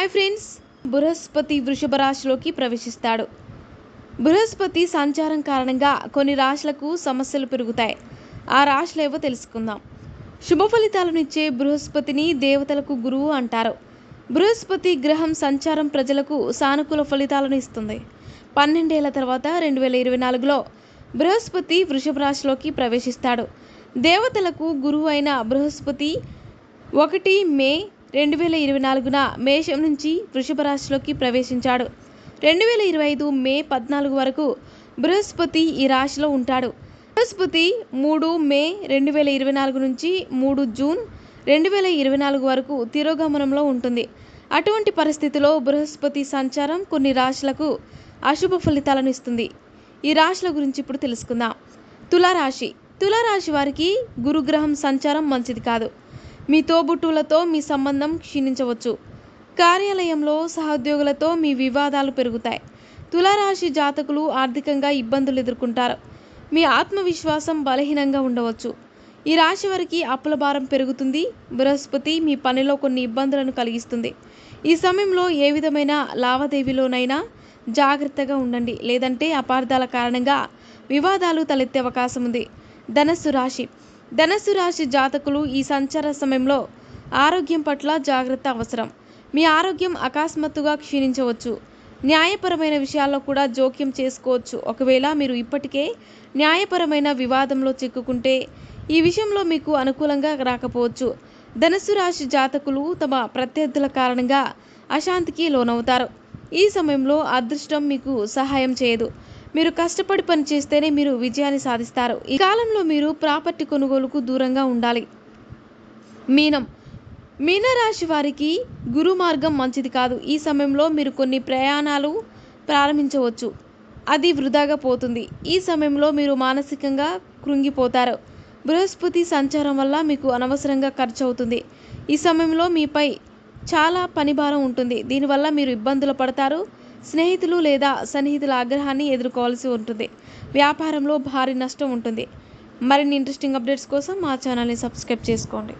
Hi friends. Brihaspati వృషభ రాశిలోకి ప్రవేశిస్తాడు. బృహస్పతి సంచారం కారణంగా కొన్ని రాశులకు సమస్యలు పెరుగుతాయి. ఆ రాశులు ఏవో తెలుసుకుందాం. శుభ ఫలితాలను ఇచ్చే బృహస్పతిని దేవతలకు గురువు అంటారు. బృహస్పతి గ్రహం సంచారం ప్రజలకు సానుకూల ఫలితాలను ఇస్తుంది. పన్నెండేళ్ళ తర్వాత రెండు వేల ఇరవై నాలుగులో బృహస్పతి వృషభ రాశిలోకి ప్రవేశిస్తాడు. దేవతలకు గురువు అయిన బృహస్పతి ఒకటి మే రెండు వేల ఇరవై నాలుగున మేషం నుంచి వృషభ రాశిలోకి ప్రవేశించాడు. రెండు వేల ఇరవై ఐదు మే పద్నాలుగు వరకు బృహస్పతి ఈ రాశిలో ఉంటాడు. బృహస్పతి మూడు మే రెండు వేల ఇరవై నాలుగు నుంచి మూడు జూన్ రెండు వేల ఇరవై నాలుగు వరకు తిరోగమనంలో ఉంటుంది. అటువంటి పరిస్థితిలో బృహస్పతి సంచారం కొన్ని రాశులకు అశుభ ఫలితాలను ఇస్తుంది. ఈ రాశుల గురించి ఇప్పుడు తెలుసుకుందాం. తులారాశి. తులారాశి వారికి గురుగ్రహం సంచారం మంచిది కాదు. మీ తోబుట్టువులతో మీ సంబంధం క్షీణించవచ్చు. కార్యాలయంలో సహోద్యోగులతో మీ వివాదాలు పెరుగుతాయి. తులారాశి జాతకులు ఆర్థికంగా ఇబ్బందులు ఎదుర్కొంటారు. మీ ఆత్మవిశ్వాసం బలహీనంగా ఉండవచ్చు. ఈ రాశి వారికి అప్పుల భారం పెరుగుతుంది. బృహస్పతి మీ పనిలో కొన్ని ఇబ్బందులను కలిగిస్తుంది. ఈ సమయంలో ఏ విధమైన లావాదేవీలోనైనా జాగ్రత్తగా ఉండండి. లేదంటే అపార్థాల కారణంగా వివాదాలు తలెత్తే అవకాశం ఉంది. ధనస్సు రాశి. ధనస్సు రాశి జాతకులు ఈ సంచార సమయంలో ఆరోగ్యం పట్ల జాగ్రత్త అవసరం. మీ ఆరోగ్యం అకస్మాత్తుగా క్షీణించవచ్చు. న్యాయపరమైన విషయాల్లో కూడా జోక్యం చేసుకోవచ్చు. ఒకవేళ మీరు ఇప్పటికే న్యాయపరమైన వివాదంలో చిక్కుకుంటే ఈ విషయంలో మీకు అనుకూలంగా రాకపోవచ్చు. ధనుసు రాశి జాతకులు తమ ప్రత్యర్థుల కారణంగా అశాంతికి లోనవుతారు. ఈ సమయంలో అదృష్టం మీకు సహాయం చేయదు. మీరు కష్టపడి పని చేస్తేనే మీరు విజయాన్ని సాధిస్తారు. ఈ కాలంలో మీరు ప్రాపర్టీ కొనుగోలుకు దూరంగా ఉండాలి. మీనం. మీనరాశి వారికి గురు మార్గం మంచిది కాదు. ఈ సమయంలో మీరు కొన్ని ప్రయాణాలు ప్రారంభించవచ్చు. అది వృధాగా పోతుంది. ఈ సమయంలో మీరు మానసికంగా కృంగిపోతారు. బృహస్పతి సంచారం వల్ల మీకు అనవసరంగా ఖర్చు అవుతుంది ఈ సమయంలో మీపై చాలా పనిభారం ఉంటుంది. దీనివల్ల మీరు ఇబ్బందులు పడతారు. స్నేహితులు లేదా సన్నిహితుల ఆగ్రహాన్ని ఎదుర్కోవాల్సి ఉంటుంది. వ్యాపారంలో భారీ నష్టం ఉంటుంది. మరిన్ని ఇంట్రెస్టింగ్ అప్డేట్స్ కోసం మా ఛానల్ని సబ్స్క్రైబ్ చేసుకోండి.